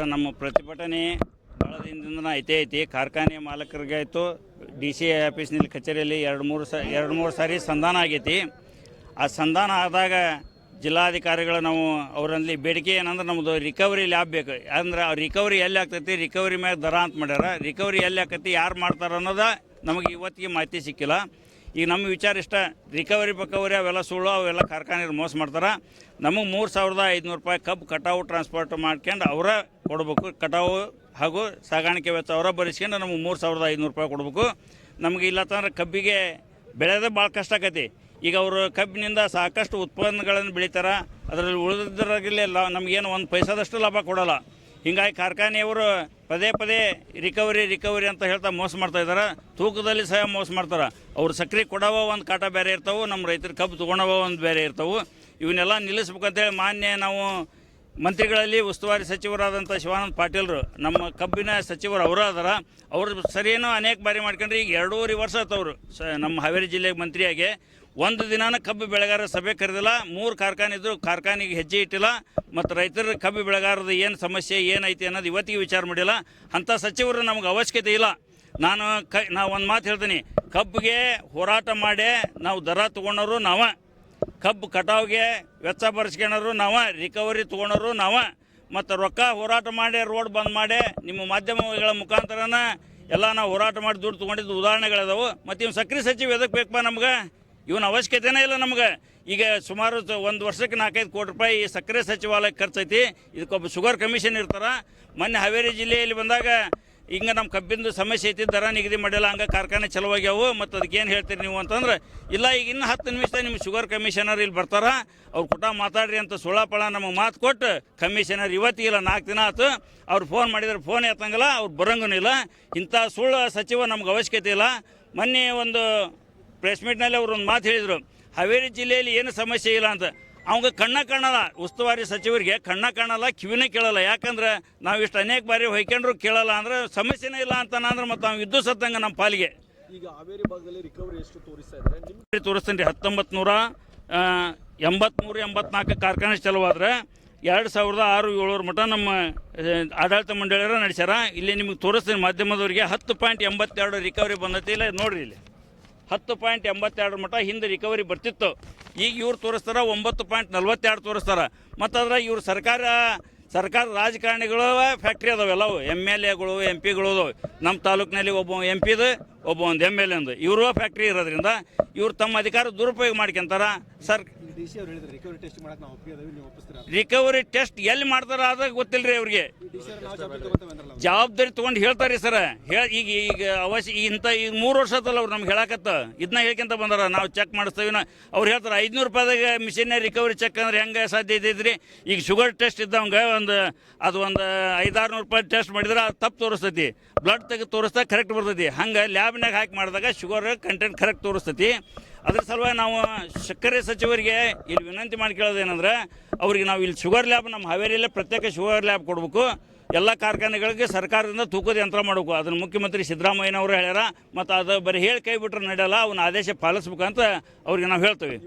Sir ನಮ್ಮ ಪ್ರತಿಭಟನೆ ಭಾಳ ದಿನದಿಂದ ಐತೆ ಐತಿ. ಕಾರ್ಖಾನೆ ಮಾಲಕರಿಗೆ ಆಯಿತು. ಡಿ ಸಿ ಆಫೀಸ್ನಲ್ಲಿ ಕಚೇರಿಯಲ್ಲಿ ಎರಡು ಮೂರು ಸ, ಎರಡು ಮೂರು ಸಾರಿ ಸಂಧಾನ ಆಗೈತಿ. ಆ ಸಂಧಾನ ಆದಾಗ ಜಿಲ್ಲಾಧಿಕಾರಿಗಳು ನಾವು ಅವರಲ್ಲಿ ಬೇಡಿಕೆ ಏನಂದ್ರೆ ನಮ್ಮದು ರಿಕವರಿ ಲ್ಯಾಬ್ ಬೇಕು. ಅಂದ್ರೆ ರಿಕವರಿ ಎಲ್ಲಿ ಆಗ್ತೈತಿ? ರಿಕವರಿ ಮ್ಯಾಗ ದರ ಅಂತ ಮಾಡ್ಯಾರ. ರಿಕವರಿ ಎಲ್ಲಿ ಆಕತಿ ಯಾರು ಮಾಡ್ತಾರೆ ಅನ್ನೋದ ನಮಗೆ ಇವತ್ತಿಗೆ ಮಾಹಿತಿ ಸಿಕ್ಕಿಲ್ಲ. ಈಗ ನಮ್ಮ ವಿಚಾರ ಇಷ್ಟ, ರಿಕವರಿ ಬಕವರಿ ಅವೆಲ್ಲ ಸುಳ್ಳು, ಅವೆಲ್ಲ ಕಾರ್ಖಾನೆ ಮೋಸ ಮಾಡ್ತಾರೆ. ನಮಗೆ ಮೂರು ಸಾವಿರದ ಐದುನೂರು ರೂಪಾಯಿ ಕಬ್ಬು ಕಟಾವು ಟ್ರಾನ್ಸ್ಪೋರ್ಟ್ ಮಾಡ್ಕೊಂಡು ಅವರ ಕೊಡಬೇಕು. ಕಟಾವು ಹಾಗೂ ಸಾಗಾಣಿಕೆ ವೆಚ್ಚ ಅವರ ಭರಿಸ್ಕೊಂಡು ನಮಗೆ ಮೂರು ಸಾವಿರದ ಐದುನೂರು ರೂಪಾಯಿ ಕೊಡಬೇಕು. ನಮಗೆ ಇಲ್ಲತ್ತಂದ್ರೆ ಕಬ್ಬಿಗೆ ಬೆಳೆಯೋದೇ ಭಾಳ ಕಷ್ಟ ಆಕೈತಿ. ಈಗ ಅವರು ಕಬ್ಬಿನಿಂದ ಸಾಕಷ್ಟು ಉತ್ಪನ್ನಗಳನ್ನು ಬೆಳಿತಾರೆ. ಅದರಲ್ಲಿ ಉಳಿದ್ರಾಗಲೇ ಲಾ ನಮಗೇನು ಒಂದು ಪೈಸಾದಷ್ಟು ಲಾಭ ಕೊಡೋಲ್ಲ. ಹಿಂಗಾಗಿ ಕಾರ್ಖಾನೆಯವರು ಪದೇ ಪದೇ ರಿಕವರಿ ರಿಕವರಿ ಅಂತ ಹೇಳ್ತಾ ಮೋಸ ಮಾಡ್ತಾ ಇದ್ದಾರೆ ತೂಕದಲ್ಲಿ ಸಹ ಮೋಸ ಮಾಡ್ತಾರೆ. ಅವ್ರು ಸಕ್ರೆ ಕೊಡವ ಒಂದು ಕಾಟ ಬೇರೆ ಇರ್ತವೆ ನಮ್ಮ ರೈತರು ಕಬ್ಬು ತೊಗೊಳವ ಒಂದು ಬೇರೆ ಇರ್ತವೆ. ಇವನ್ನೆಲ್ಲ ನಿಲ್ಲಿಸ್ಬೇಕಂತೇಳಿ ಮಾನ್ಯ ನಾವು ಮಂತ್ರಿಗಳಲ್ಲಿ ಉಸ್ತುವಾರಿ ಸಚಿವರಾದಂಥ ಶಿವಾನಂದ ಪಾಟೀಲ್ರು, ನಮ್ಮ ಕಬ್ಬಿನ ಸಚಿವರು ಅವರ ಅದರ ಅವ್ರ ಸರಿಯೇನೋ ಅನೇಕ ಬಾರಿ ಮಾಡ್ಕೊಂಡ್ರೆ ಈಗ ಎರಡೂವರೆ ವರ್ಷ ಆತವ್ರು ಸ, ನಮ್ಮ ಹಾವೇರಿ ಜಿಲ್ಲೆಗೆ ಮಂತ್ರಿಯಾಗಿ. ಒಂದು ದಿನಾನ ಕಬ್ಬು ಬೆಳೆಗಾರರ ಸಭೆ ಕರೆದಿಲ್ಲ, ಮೂರು ಕಾರ್ಖಾನೆ ಇದ್ದರು ಕಾರ್ಖಾನೆಗೆ ಹೆಜ್ಜೆ ಇಟ್ಟಿಲ್ಲ, ಮತ್ತು ರೈತರ ಕಬ್ಬು ಬೆಳೆಗಾರದ ಏನು ಸಮಸ್ಯೆ ಏನೈತಿ ಅನ್ನೋದು ಇವತ್ತಿಗೆ ವಿಚಾರ ಮಾಡಿಲ್ಲ. ಅಂಥ ಸಚಿವರು ನಮ್ಗೆ ಅವಶ್ಯಕತೆ ಇಲ್ಲ. ನಾನು ಕ, ನಾ ಒಂದು ಮಾತು ಹೇಳ್ತೀನಿ, ಕಬ್ಬಿಗೆ ಹೋರಾಟ ಮಾಡಿ ನಾವು ದರ ತೊಗೊಂಡವರು ನಾವ. ಕಬ್ಬು ಕಟಾವ್ಗೆ ವೆಚ್ಚ ಭರಿಸ್ಕೊಳೋರು ನಾವ ರಿಕವರಿ ತೊಗೊಳೋರು ನಾವ, ಮತ್ತು ರೊಕ್ಕ ಹೋರಾಟ ಮಾಡಿ ರೋಡ್ ಬಂದ್ ಮಾಡಿ, ನಿಮ್ಮ ಮಾಧ್ಯಮಗಳ ಮುಖಾಂತರನ ಎಲ್ಲ ನಾವು ಹೋರಾಟ ಮಾಡಿ ದುಡ್ಡು ತೊಗೊಂಡಿದ್ದು ಉದಾಹರಣೆಗಳಿದಾವೆ. ಮತ್ತು ಇವ್ನು ಸಕ್ರೆ ಸಚಿವ ಎದಕ್ಕೆ ಬೇಕಪ್ಪ ನಮ್ಗೆ? ಇವನ ಅವಶ್ಯಕತೆನೇ ಇಲ್ಲ ನಮ್ಗೆ. ಈಗ ಸುಮಾರು ಒಂದು ವರ್ಷಕ್ಕೆ ನಾಲ್ಕೈದು ಕೋಟಿ ರೂಪಾಯಿ ಸಕ್ಕರೆ ಸಚಿವಾಲಯಕ್ಕೆ ಖರ್ಚೈತಿ. ಇದಕ್ಕೊಬ್ಬ ಶುಗರ್ ಕಮಿಷನ್ ಇರ್ತಾರ. ಮೊನ್ನೆ ಹಾವೇರಿ ಜಿಲ್ಲೆಯಲ್ಲಿ ಬಂದಾಗ ಹಿಂಗೆ ನಮ್ಮ ಕಬ್ಬಿಂದು ಸಮಸ್ಯೆ ಐತಿ, ದರ ನಿಗದಿ ಮಾಡಿಲ್ಲ, ಹಂಗೆ ಕಾರ್ಖಾನೆ ಚಲುವಾಗ್ಯಾವು ಮತ್ತು ಅದಕ್ಕೆ ಏನು ಹೇಳ್ತೀರಿ ನೀವು ಅಂತಂದ್ರೆ, ಇಲ್ಲ, ಈಗ ಇನ್ನು ಹತ್ತು ನಿಮಿಷ, ನಿಮ್ಮ ಶುಗರ್ ಕಮಿಷನರ್ ಇಲ್ಲಿ ಬರ್ತಾರೆ, ಅವ್ರು ಕುಟ ಮಾತಾಡ್ರಿ ಅಂತ ಸುಳಾಪಳ ನಮಗೆ ಮಾತು ಕೊಟ್ಟು ಕಮಿಷನರ್ ಇವತ್ತಿಗಿಲ್ಲ ನಾಲ್ಕು ದಿನ ಆಯ್ತು ಅವ್ರು ಫೋನ್ ಮಾಡಿದ್ರೆ ಫೋನ್ ಎತ್ತಂಗಿಲ್ಲ, ಅವ್ರು ಬರಂಗೂ ಇಲ್ಲ. ಇಂಥ ಸುಳ್ಳು ಸಚಿವ ನಮ್ಗೆ ಅವಶ್ಯಕತೆ ಇಲ್ಲ. ಮೊನ್ನೆ ಒಂದು ಪ್ರೆಸ್ ಮೀಟ್ನಲ್ಲಿ ಅವ್ರು ಒಂದು ಮಾತು ಹೇಳಿದರು, ಹಾವೇರಿ ಜಿಲ್ಲೆಯಲ್ಲಿ ಏನು ಸಮಸ್ಯೆ ಇಲ್ಲ ಅಂತ. ಅವಂಗ ಕಣ್ಣ ಕಾಣಲ್ಲ. ಉಸ್ತುವಾರಿ ಸಚಿವರಿಗೆ ಕಣ್ಣ ಕಾಣಲ್ಲ ಕಿವಿನೇ ಕೇಳಲ್ಲ. ಯಾಕಂದ್ರೆ ನಾವು ಇಷ್ಟು ಅನೇಕ ಬಾರಿ ಹೊಯ್ಕೊಂಡ್ರು ಕೇಳಲ್ಲ ಅಂದ್ರೆ ಸಮಸ್ಯೆನೇ ಇಲ್ಲ ಅಂತ ಅಂದ್ರೆ ಮತ್ತೆ ಅವ್ನು ಇದ್ದು ಸತ್ತಂಗ ನಮ್ಮ ಪಾಲಿಗೆ. ಈಗ ಹಾವೇರಿ ಭಾಗದಲ್ಲಿ ರಿಕವರಿ ಎಷ್ಟು ತೋರಿಸ್ತಾ ಇದ್ದಾರೆ? ನಿಮ್ಮ ತೋರಿಸ್ತೀನಿ ರೀ ಹತ್ತೊಂಬತ್ತು ನೂರ ಎಂಬತ್ತ್ಮೂರು ಎಂಬತ್ನಾಲ್ಕು ಕಾರ್ಖಾನೆ ಚಲುವಾದ್ರೆ ಎರಡು ಸಾವಿರದ ಆರು ಏಳೂರು ಮಟ್ಟ ನಮ್ಮ ಆಡಳಿತ ಮಂಡಳಿಯರ ನಡೆಸ್ಯಾರ. ಇಲ್ಲಿ ನಿಮಗೆ ತೋರಿಸ್ತೀನಿ ಮಾಧ್ಯಮದವರಿಗೆ. ಹತ್ತು ಪಾಯಿಂಟ್ ಎಂಬತ್ತೆರಡು ರಿಕವರಿ ಬಂದೈತಿ. ಇಲ್ಲ ನೋಡಿರಿ ಇಲ್ಲಿ. ಹತ್ತು ಪಾಯಿಂಟ್ ಎಂಬತ್ತೆರಡು ಮಟ್ಟ ಹಿಂದೆ ರಿಕವರಿ ಬರ್ತಿತ್ತು. ಈಗ ಇವ್ರು ತೋರಿಸ್ತಾರ ಒಂಬತ್ತು ಪಾಯಿಂಟ್ ನಲ್ವತ್ತೆರಡು ತೋರಿಸ್ತಾರ. ಮತ್ತು ಇವ್ರು ಸರ್ಕಾರ ಸರ್ಕಾರ ರಾಜಕಾರಣಿಗಳು ಫ್ಯಾಕ್ಟ್ರಿ ಅದಾವೆ ಎಲ್ಲವು. ಎಂ ಎಲ್ ಎಗಳು ಎಂ ಪಿಗಳು ಅದಾವೆ. ನಮ್ಮ ತಾಲೂಕಿನಲ್ಲಿ ಒಬ್ಬ ಎಂ ಪಿದು ಒಬ್ಬ ಒಂದು ಎಂ ಎಲ್ ಎಂದು ಇವರು ಫ್ಯಾಕ್ಟ್ರಿ ಇರೋದ್ರಿಂದ ಇವ್ರು ತಮ್ಮ ಅಧಿಕಾರ ದುರುಪಯೋಗ ಮಾಡ್ಕೊಂತಾರ. ಸರ್ ಡಿ ಸಿ ಅವ್ರು ಹೇಳಿದ್ರು ರಿಕವರಿ ಟೆಸ್ಟ್ ಮಾಡಕ್ಕೆ ನಾವು ಒಪ್ಪಿದ್ದೀವಿ ನೀವು ಒಪ್ಪಿಸ್ತೀರಾ ರಿಕವರಿ ಟೆಸ್ಟ್ ಎಲ್ಲಿ ಮಾಡ್ತಾರ ಅದ ಗೊತ್ತಿಲ್ಲ ರೀ ಅವ್ರಿಗೆ ಡಿ ಸಿ ಅವ್ರು ನಾವು ಜವಾಬ್ದಾರಿ ತಗೊಂಡು ಅಂದ್ರಲ್ಲ ಜವಾಬ್ದಾರಿ ತೊಗೊಂಡು ಹೇಳ್ತಾರೆ ಸರ್. ಹೇಳ ಈಗ ಈಗ ಅವಶ್ಯ ಇಂಥ ಈಗ ಮೂರು ವರ್ಷ ಆತಲ್ಲ ಅವ್ರು ನಮ್ಗೆ ಹೇಳಕತ್ತ. ಇದನ್ನ ಹೇಳ್ಕೊಂತ ಬಂದಾರ. ನಾವು ಚೆಕ್ ಮಾಡಿಸ್ತೀವಿ. ನಾ ಅವ್ರು ಹೇಳ್ತಾರೆ ಐದುನೂರು ರೂಪಾಯಿದಾಗ ಮಿಷಿನ್ ರಿಕವರಿ ಚೆಕ್ ಅಂದ್ರೆ ಹೆಂಗೆ ಸಾಧ್ಯ ಇದ್ರಿ? ಈಗ ಶುಗರ್ ಟೆಸ್ಟ್ ಇದ್ದವಂಗೆ ಒಂದು ಅದು ಒಂದು ಐದಾರು ನೂರು ರೂಪಾಯಿ ಟೆಸ್ಟ್ ಮಾಡಿದ್ರೆ ಅದು ತಪ್ಪು ತೋರಿಸ್ತೈತಿ. ಬ್ಲಡ್ ತೆಗೆದು ತೋರಿಸ್ದಾಗ ಕರೆಕ್ಟ್ ಬರ್ತೈತಿ. ಹಂಗೆ ಲ್ಯಾಬ್ನಾಗ ಹಾಕಿ ಮಾಡಿದಾಗ ಶುಗರ್ ಕಂಟೆಂಟ್ ಕರೆಕ್ಟ್ ತೋರಿಸ್ತೈತಿ. ಅದ್ರ ಸಲುವಾಗಿ ನಾವು ಸಕ್ಕರೆ ಸಚಿವರಿಗೆ ಇಲ್ಲಿ ವಿನಂತಿ ಮಾಡಿ ಕೇಳೋದೇನಂದ್ರೆ, ಅವ್ರಿಗೆ ನಾವು ಇಲ್ಲಿ ಶುಗರ್ ಲ್ಯಾಬ್ ನಮ್ಮ ಹಾವೇರಿಯಲ್ಲೇ ಪ್ರತ್ಯೇಕ ಶುಗರ್ ಲ್ಯಾಬ್ ಕೊಡಬೇಕು. ಎಲ್ಲ ಕಾರ್ಖಾನೆಗಳಿಗೆ ಸರ್ಕಾರದಿಂದ ತೂಕದ ಯಂತ್ರ ಮಾಡಬೇಕು. ಅದನ್ನು ಮುಖ್ಯಮಂತ್ರಿ ಸಿದ್ದರಾಮಯ್ಯನವರು ಹೇಳ್ಯಾರ, ಮತ್ತು ಅದು ಬರೀ ಹೇಳಿ ಕೈ ಬಿಟ್ರೆ ನಡೆಯಲ್ಲ, ಅವನ ಆದೇಶ ಪಾಲಿಸ್ಬೇಕಂತ ಅವ್ರಿಗೆ ನಾವು ಹೇಳ್ತೇವೆ.